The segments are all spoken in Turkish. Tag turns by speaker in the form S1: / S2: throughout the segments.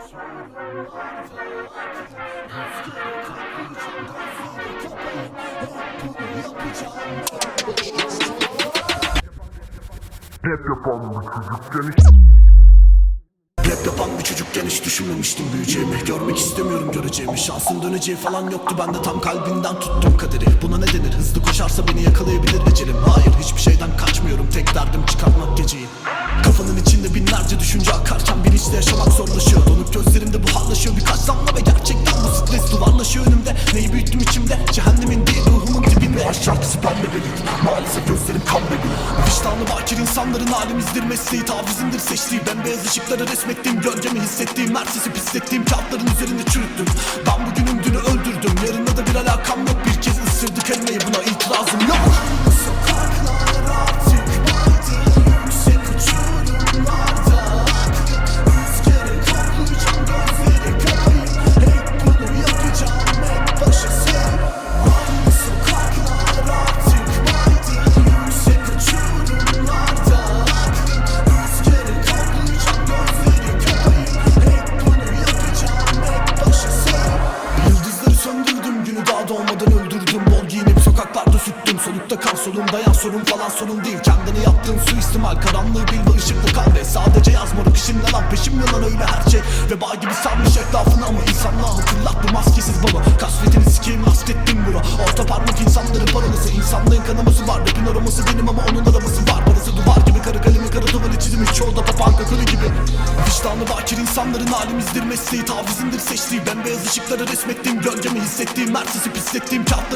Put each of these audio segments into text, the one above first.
S1: Rap yapan bu çocukken hiç
S2: Rap yapan bir çocukken hiç düşünmemiştim büyüyeceğimi. Görmek istemiyorum göreceğimi. Şansın döneceği falan yoktu. Ben de tam kalbinden tuttum kaderi. Buna ne denir? Hızlı koşarsa beni yakalayabilir ecelim Hayır hiçbir şeyden kaçmıyorum. Tek derdim çıkartmak geceyi. Kafanın içinde binlerce düşünce akarken bilinçle yaşamak zorlaşıyor. Donup gözlerimde buharlaşıyor birkaç damla ve gerçekten bu stres duvarlaşıyor önümde. Neyi büyüttüm içimde? Cehennemin değil ruhumun dibinde. Aşk şarkısı pembe benim maalesef gözlerim kan benim Vicdanı bakir insanların halimizdir. Mesleği tavizimdir. Seçtiği Bembeyaz ışıkları resmettiğim gölgemi hissettiğim Her sesi pislettiğim kağıtların üzerinde çürüttüm sorun değil. Kendini yaptığın suistimal Karanlığı bil ve ışıklı kal ve Sadece yaz moruk işin ne lan peşim yalan öyle her şey. Veba gibi sarmış etrafını ama insanlığa hatırlat bu maskesiz baba. Kasvetini sikeyim hasrettim bura Orta parmak insanların parolası İnsanlığın kanaması var Rapin aroması benim ama onun arabası var. Parası duvar gibi kara kalemi kara tuvali çizmiş. Çoğu da papağan kakılı gibi. Vicdanı bakir insanların halimizdir. Mesleği tavizimdir. Seçtiği Bembeyaz ışıkları resmettiğim gölgemi hissettiğim Her sesi pislettiğim kağıtların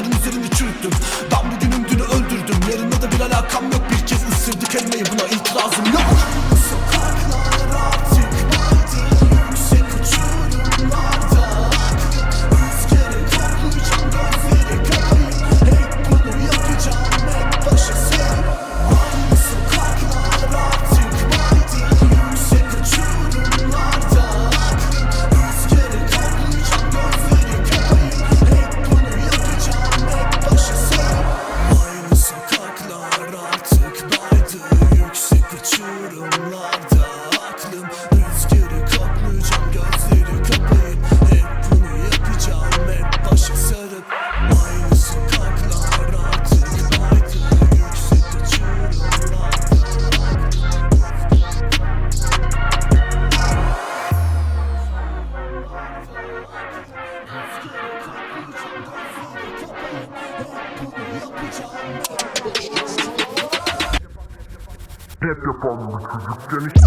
S1: Rap yapan bu çocukken hiç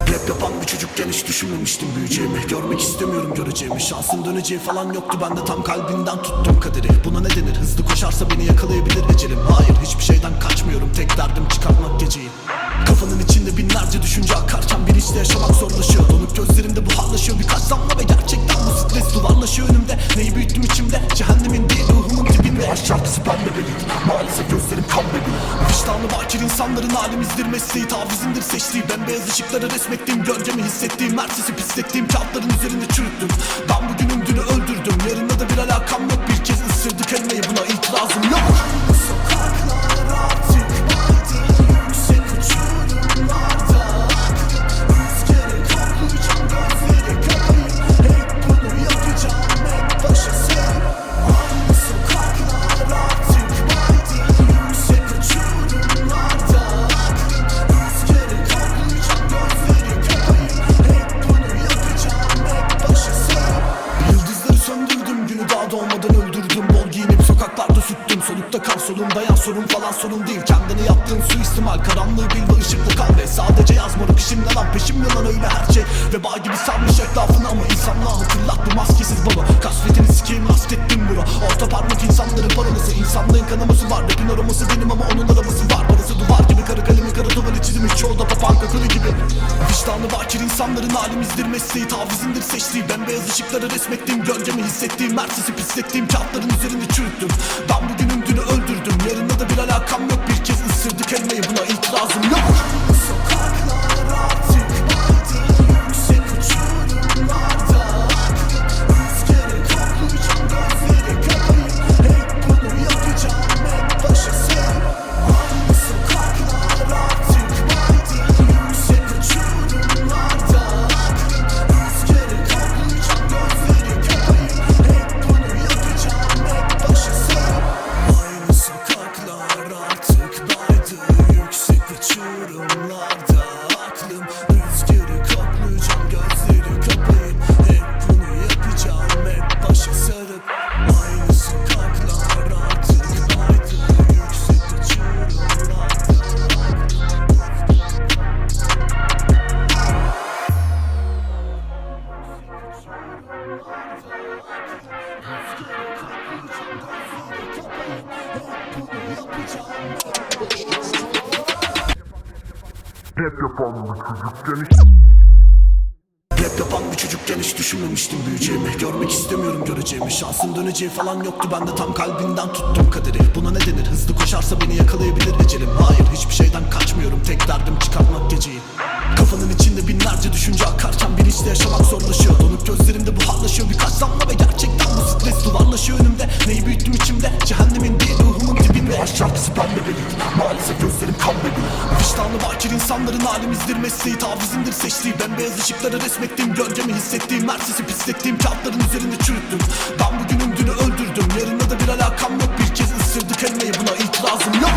S2: Rap yapan bir çocukken hiç düşünmemiştim büyüyeceğimi. Görmek istemiyorum göreceğimi. Şansın döneceği falan yoktu. Ben de tam kalbinden tuttum kaderi. Buna ne denir? Hızlı koşarsa beni yakalayabilir ecelim. Hayır hiçbir şeyden kaçmıyorum. Tek derdim çıkartmak geceyi. Kafanın içinde binlerce düşünce akarken bilinçle yaşamak zorlaşıyor. Donup gözlerimde buharlaşıyor birkaç damla ve gerçekten bu stres duvarlaşıyor önümde. Neyi büyüttüm içimde? Cehennemin değil ruhumun dibinde. Aşk şarkısı pembe benim maalesef gözlerim kan benim. Vicdanı bakir insanların halimizdir. Mesleği tavizimdir. Seçtiği Bembeyaz ışıkları resmettiğim gölgemi hissettiğim Her sesi pislettiğim kağıtların üzerinde çürüttüm. Ben bugünüm dünü öldürdüm. Yarınla da bir alakam yok. Bir kez ısırdık elmayı. Buna itirazım yok Kendini yaptığın suistimal karanlığı bil ve ışıklı kal ve Sadece yaz moruk işin ne lan peşim yalan öyle her şey. Veba gibi sarmış etrafını ama insanlığa hatırlat maskesiz baba. Kasvetini sikeyim hasrettim bura. Orta parmak insanların parolası İnsanlığın kanaması var. Rapin aroması benim ama onun arabası var. Parası duvar gibi kara kalemi kara tuvali çizmiş. Çoğu da papağan kakılı gibi. Vicdanı bakir insanların halimizdir. Mesleği tavizimdir seçtiği Bembeyaz ışıkları resmettiğim gölgemi hissettiğim Her sesi pislettiğim kağıtların üzerinde çürüttüm. Ben bugünüm dünü öldürdüm. Yarınla da bir alakam yok Isırdık elmayı buna itirazım yok
S1: Rap yapan bir çocukken hiç
S2: düşünmemiştim büyüyeceğimi Görmek istemiyorum göreceğimi Şansın döneceği falan yoktu ben de tam kalbinden tuttum kaderi Buna ne denir hızlı koşarsa beni yakalayabilir ecelim Hayır hiçbir şeyden kaçmıyorum tek derdim çıkartmak geceyi Kafanın içinde binlerce düşünce akarken bilinçle yaşamak zorlaşıyor Donup gözlerimde buharlaşıyor birkaç damla ve gerçekten anlaşı önümde Neyi büyüttüm içimde? Cehennemin değil ruhumun dibinde. Aşk şarkısı ben bebeğim maalesef gözlerim kan bebeğim Vicdanlı bakir insanların halimizdir mesleği Tavizimdir. Seçtiği bembeyaz ışıkları resmettiğim Gölgemi hissettiğim her sesi pislettiğim kağıtların üzerinde çürüttüm. Ben bugünüm dünü öldürdüm. Yarına da bir alakam yok Bir kez ısırdık elmeyi buna itirazım yok.